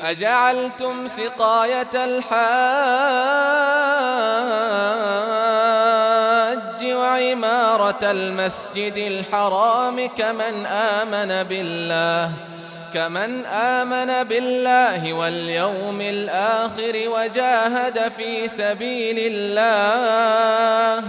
أجعلتم سقاية الحاج وعمارة المسجد الحرام كمن آمن بالله كمن آمن بالله واليوم الآخر وجاهد في سبيل الله.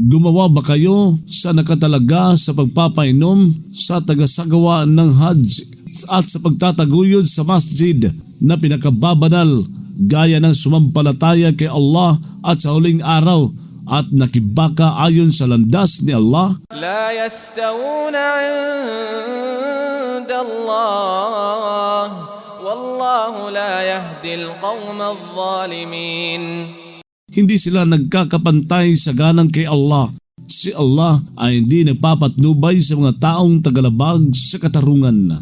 Gumawa ba kayo sa nakatalaga sa pagpapainom sa tagasagawa ng Hajj at sa pagtataguyod sa masjid na pinakababanal gaya ng sumampalataya kay Allah at sa huling araw at nakibaka ayon sa landas ni Allah? La yastawuna inda Allah Wallahu la yahdi al-qawma al-zalimin Hindi sila nagkakapantay sa ganang kay Allah. Si Allah ay hindi nagpapatnubay sa mga taong tagalabag sa katarungan.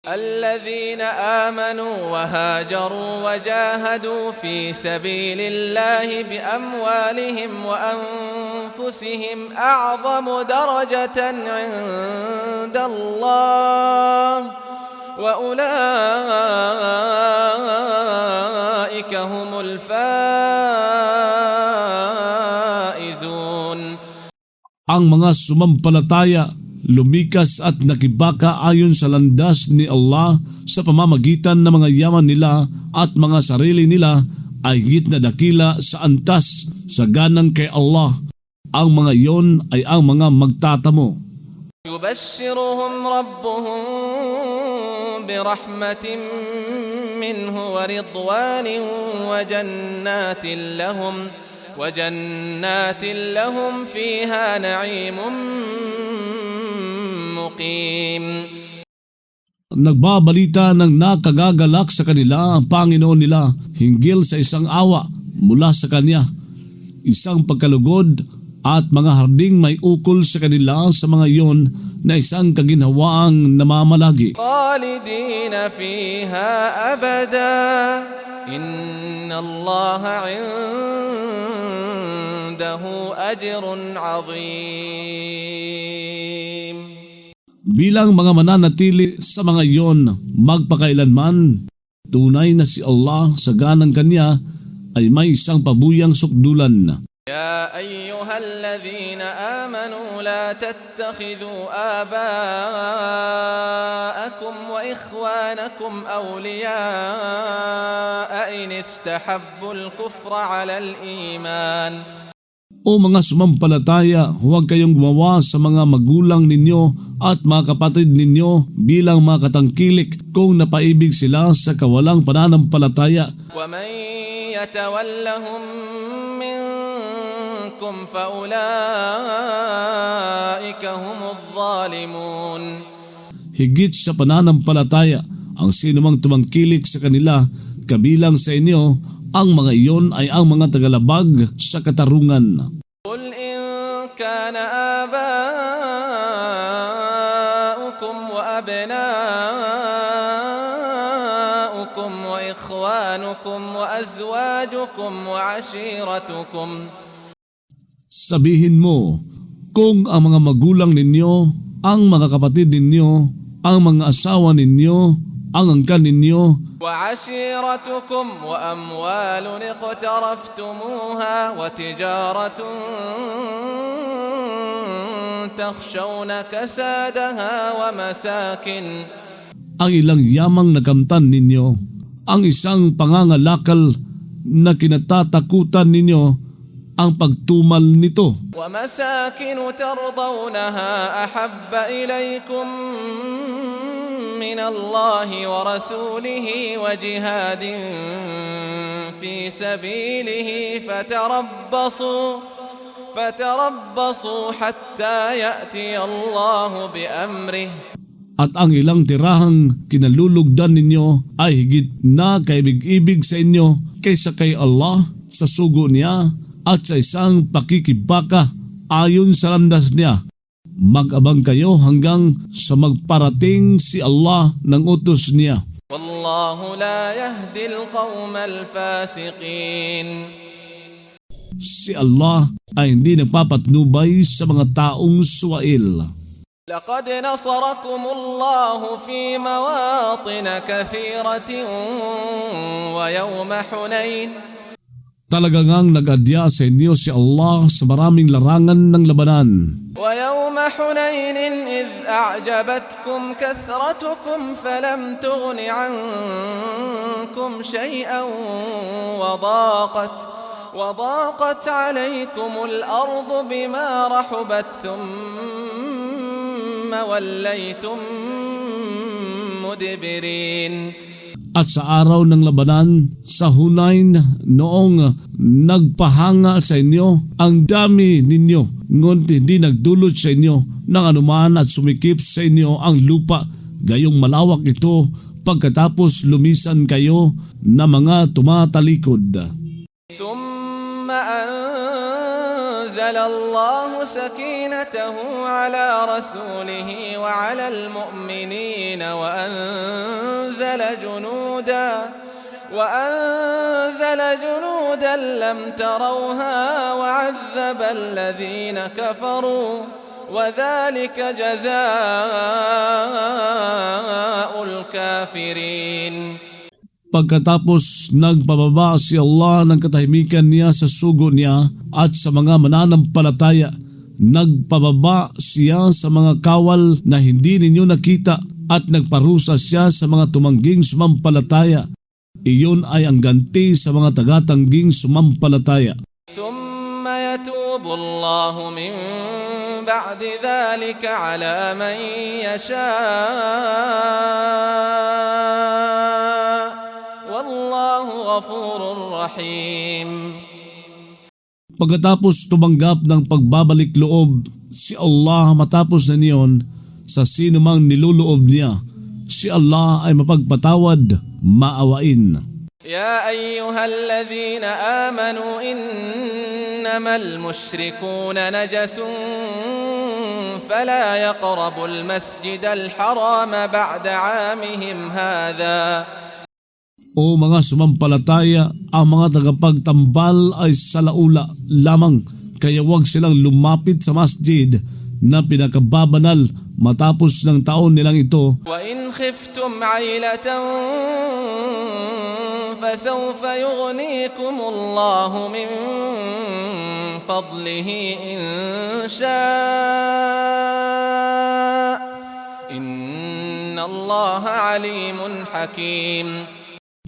الذين آمنوا وهاجروا وجاهدوا في سبيل الله بأموالهم وأنفسهم أعظم درجة عند الله وأولئك هم الفائزون ang mga sumampalataya, lumikas at nakibaka ayon sa landas ni Allah sa pamamagitan ng mga yaman nila at mga sarili nila ay gitna dakila sa antas sa ganan kay Allah. Ang mga yon ay ang mga magtatamo. Yubashiruhum Rabbuhum birahmatin minhu wa ridwanin wa jannatin lahum وجنات لهم فيها نعيم مقيم Nagbabalita ng nakagagalak sa kanila ang Panginoon nila hinggil sa isang awa mula sa Kanya, isang pagkalugod at mga harding may ukol sa kanila sa mga iyon na isang kaginhawaang namamalagi. خالدين فيها أبدا إن الله عنده أجر عظيم Bilang mga mananatili sa mga iyon magpakailanman, tunay na si Allah sa ganang Kanya ay may isang pabuyang sukdulan. يا أيها الذين آمنوا لا تتخذوا آباءكم وإخوانكم أولياء إن استحبوا الكفر على الإيمان O mga sumampalataya, huwag kayong gumawa sa mga magulang ninyo at mga kapatid ninyo bilang mga katangkilik kung napaibig sila sa kawalang pananampalataya. ومن يتولهم منكم فأولئك هم الظالمون Higit sa pananampalataya, ang sinumang tumangkilik sa kanila, kabilang sa inyo, ang mga iyon ay ang mga tagalabag sa katarungan. Qul Sabihin mo, kung ang mga magulang ninyo, ang mga kapatid ninyo, ang mga asawa ninyo, ang angkan ninyo, وعشيرتكم وأموال اقترفتموها وتجارة تخشون كسادها ومساكن ang ilang yamang nakamtan ninyo, ang isang pangangalakal na kinatatakutan ninyo, ang pagtumal nito, ومساكن ترضونها أحب إليكم من الله ورسوله وجهاد في سبيله فتربصوا فتربصوا حتى يأتي الله بأمره at ang ilang tirahang kinalulugdan ninyo ay higit na kaibig-ibig sa inyo kaysa kay Allah sa sugo niya at sa isang pakikibaka ayon sa landas niya. Mag-abang kayo hanggang sa magparating si Allah ng utos niya. والله لا يهدي القوم الفاسقين Si Allah ay hindi nagpapatnubay sa mga taong suwail. لقد نصركم الله في مواطن كثيرة ويوم حنين Talaga ngang nag-adya sa inyo si Allah sa maraming larangan ng labanan. ويوم حنين إذ أعجبتكم كثرتكم فلم تغن عنكم شيئا وضاقت وضاقت عليكم الأرض بما رحبت ثم وليتم مدبرين At sa araw ng labanan, sa Hunain, noong nagpahanga sa inyo, ang dami ninyo, ngunit hindi nagdulot sa inyo ng anuman at sumikip sa inyo ang lupa. Gayong malawak ito pagkatapos lumisan kayo na mga tumatalikod. ثم أنزل الله سكينته على رسوله وعلى المؤمنين وأنزل جنودا وأنزل جنودا لم تروها وعذب الذين كفروا وذلك جزاء الكافرين Pagkatapos nagpababa si Allah ng katahimikan niya sa sugo niya at sa mga mananampalataya, nagpababa siya sa mga kawal na hindi ninyo nakita at nagparusa siya sa mga tumangging sumampalataya. Iyon ay ang ganti sa mga tagatangging sumampalataya. ثم يتوب الله من بعد ذلك على من يشاء غفور رحيم Pagkatapos tumanggap ng pagbabalik loob si Allah matapos na niyon sa sino mang niluloob niya, si Allah ay mapagpatawad, maawain. يا أيها الذين آمنوا إنما المشركون نجس فلا يقربوا المسجد الحرام بعد عامهم هذا O mga sumampalataya, ang mga tagapagtambal ay salaula lamang kaya huwag silang lumapit sa masjid na pinakababanal matapos ng taon nilang ito وإن خفتم عيلة فسوف يغنيكم الله من فضله إن شاء إن الله عليم حكيم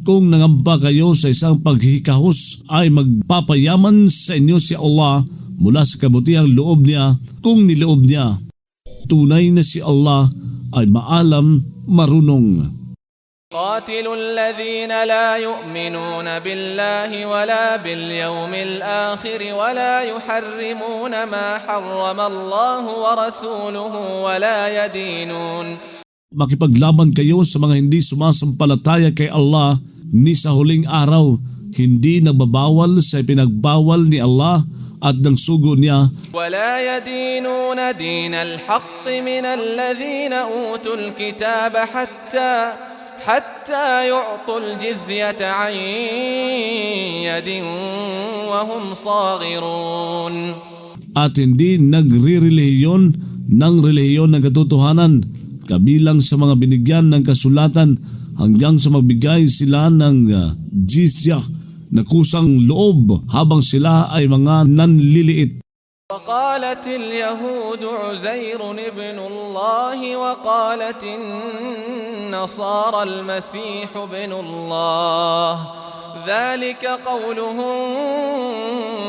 Kung nangamba kayo sa isang paghikahos ay magpapayaman sa inyo si Allah mula sa kabutihang loob niya kung niloob niya. Tunay na si Allah ay maalam, marunong. قاتلوا الذين لا يؤمنون بالله ولا باليوم الآخر ولا يحرمون ما حرم الله ورسوله ولا يدينون Makipaglaban kayo sa mga hindi sumasampalataya kay Allah ni sa huling araw, hindi nagbabawal sa pinagbawal ni Allah at ng sugo niya ولا يدينون دين الحق من الذين أوتوا الكتاب حتى حتى يعطوا الجزية عن يد وهم صاغرون at hindi nagre-relihiyon ng relihiyon ng katotohanan kabilang sa mga binigyan ng kasulatan hanggang sa magbigay sila ng uh, jizya na kusang loob habang sila ay mga nanliliit. وقالت اليهود عزير ابن الله وقالت النصارى المسيح ابن الله ذلك قولهم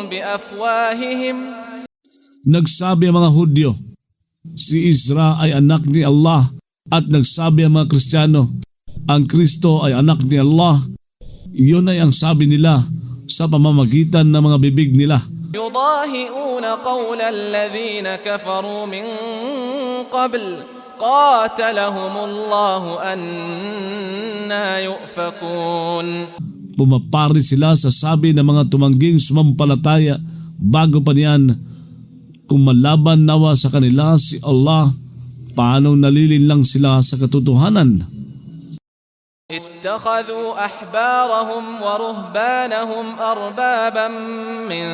بأفواههم Nagsabi ang mga Hudyo, si Isra ay anak ni Allah at nagsabi ang mga Kristiyano, ang Kristo ay anak ni Allah. Iyon ay ang sabi nila sa pamamagitan ng mga bibig nila. يضاهئون قول الذين كفروا من قبل قاتلهم الله أنا يؤفكون Pumapari sila sa sabi ng mga tumangging sumampalataya bago pa niyan kung malaban nawa sa kanila si Allah paano nalilinlang sila sa katotohanan. اتخذوا أحبارهم ورهبانهم أربابا من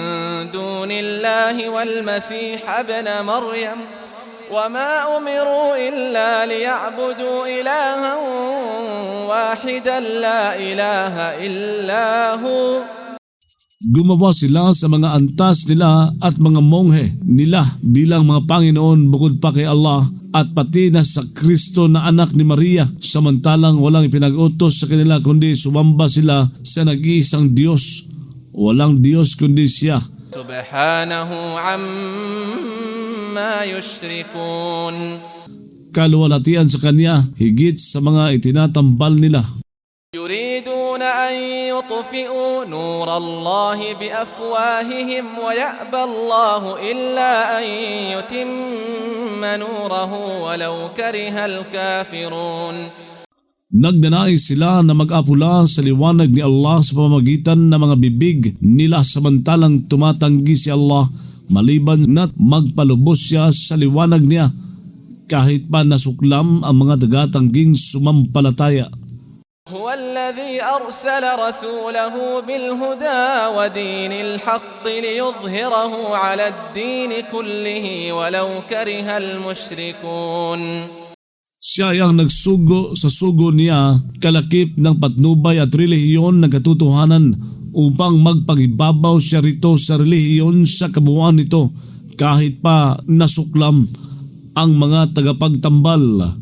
دون الله والمسيح ابن مريم وما أمروا إلا ليعبدوا إلها واحدا لا إله إلا هو gumawa sila sa mga antas nila at mga monghe nila bilang mga Panginoon bukod pa kay Allah at pati na sa Kristo na anak ni Maria samantalang walang ipinag-utos sa kanila kundi sumamba sila sa nag-iisang Diyos. Walang Diyos kundi siya. Subhanahu amma yushrikun. Kaluwalatian sa kanya higit sa mga itinatambal nila. Yuri يطفئوا نور الله بأفواههم ويأبى الله إلا أن يتم نوره ولو كره الكافرون Nagnanais sila na mag-apula sa liwanag ni Allah sa pamamagitan ng mga bibig nila samantalang tumatanggi si Allah maliban na't magpalubos siya sa liwanag niya kahit pa nasuklam ang mga dagatangging sumampalataya. هو الذي أرسل رسوله بالهدى ودين الحق ليظهره على الدين كله ولو كره المشركون Siya ang nagsugo sa sugo niya kalakip ng patnubay at relihiyon ng katotohanan upang magpagibabaw siya rito sa relihiyon sa kabuuan nito kahit pa nasuklam ang mga tagapagtambal